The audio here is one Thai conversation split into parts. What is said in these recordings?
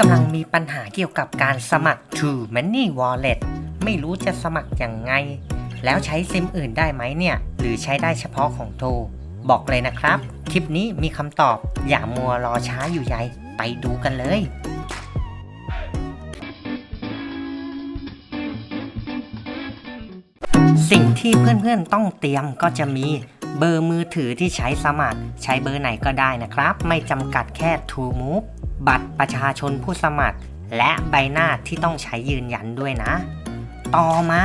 กำลังมีปัญหาเกี่ยวกับการสมัคร True Money Wallet ไม่รู้จะสมัครยังไง แล้วใช้ซิมอื่นได้ไหมเนี่ย หรือใช้ได้เฉพาะของโทร บอกเลยนะครับ คลิปนี้มีคำตอบ อย่ามัวรอช้าอยู่ใยไปดูกันเลย สิ่งที่เพื่อนๆต้องเตรียมก็จะมีเบอร์มือถือที่ใช้สมัคร ใช้เบอร์ไหนก็ได้นะครับ ไม่จำกัดแค่ True Move บัตรประชาชนผู้สมัคร และใบหน้าที่ต้องใช้ยืนยันด้วยนะ ต่อมา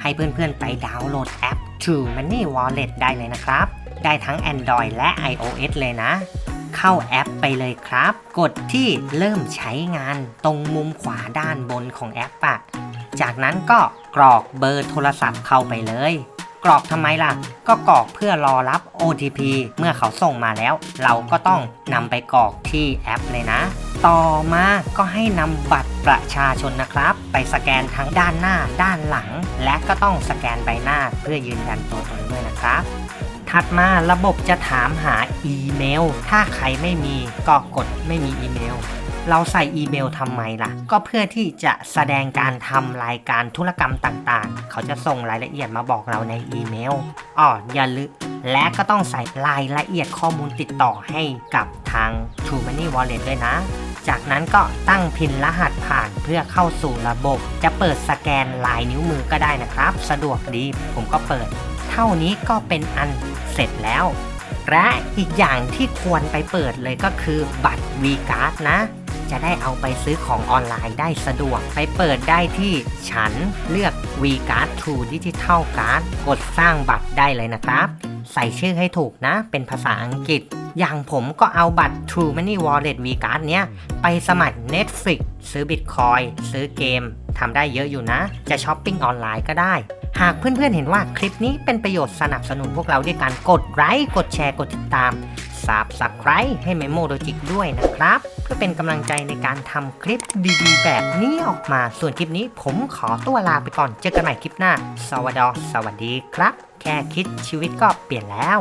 ให้เพื่อนๆไปดาวน์โหลดแอป True Money Wallet ได้เลยนะครับ ได้ทั้ง Android และ iOS เลยนะ เข้าแอปไปเลยครับ กดที่เริ่มใช้งานตรงมุมขวาด้านบนของแอปอะจากนั้นก็กรอกเบอร์โทรศัพท์เข้าไปเลย กรอกทำไมล่ะ ก็กรอกเพื่อรอรับ OTP เมื่อเขาส่งมาแล้ว เราก็ต้องนำไปกรอกที่แอปเลยนะ ต่อมาก็ให้นำบัตรประชาชนนะครับ ไปสแกนทั้งด้านหน้าด้านหลัง และก็ต้องสแกนใบหน้าเพื่อยืนยันตัวตนด้วยนะครับ ถัดมาระบบจะถามหาอีเมล ถ้าใครไม่มีก็กดไม่มีอีเมล เราใส่อีเมลทำไมล่ะ ก็เพื่อที่จะแสดงการทำรายการธุรกรรมต่างๆ เขาจะส่งรายละเอียดมาบอกเราในอีเมลอ๋ออย่าลืมและก็ต้องใส่รายละเอียดข้อมูลติดต่อให้กับทาง True Money Wallet ด้วยนะ จากนั้นก็ตั้งพินรหัสผ่านเพื่อเข้าสู่ระบบ จะเปิดสแกนลายนิ้วมือก็ได้นะครับ สะดวกดีผมก็เปิด เท่านี้ก็เป็นอันเสร็จแล้ว และอีกอย่างที่ควรไปเปิดเลยก็คือบัตร v c a r d นะ จะได้เอาไปซื้อของออนไลน์ได้สะดวก ไปเปิดได้ที่ฉันเลือก v c a r d True Digital Card กดสร้างบัตรได้เลยนะครับ ใส่ชื่อให้ถูกนะ เป็นภาษาอังกฤษ อย่างผมก็เอาบัตร True Money Wallet v c a r d เนี้ยไปสมัคร Netflix ซื้อ Bitcoin ซื้อเกมทำได้เยอะอยู่นะ จะช้อปปิ้งออนไลน์ก็ได้ หากเพื่อนๆเห็นว่าคลิปนี้เป็นประโยชน์สนับสนุนพวกเราด้วยการกดไลค์กดแชร์กดติดตามซับสับไครให้เมโมโลจิกด้วยนะครับ เพื่อเป็นกำลังใจในการทำคลิปดีๆ แบบนี้ออกมาส่วนคลิปนี้ผมขอตัวลาไปก่อนเจอกันใหม่คลิปหน้า สวัสดีสวัสดีครับ แค่คิดชีวิตก็เปลี่ยนแล้ว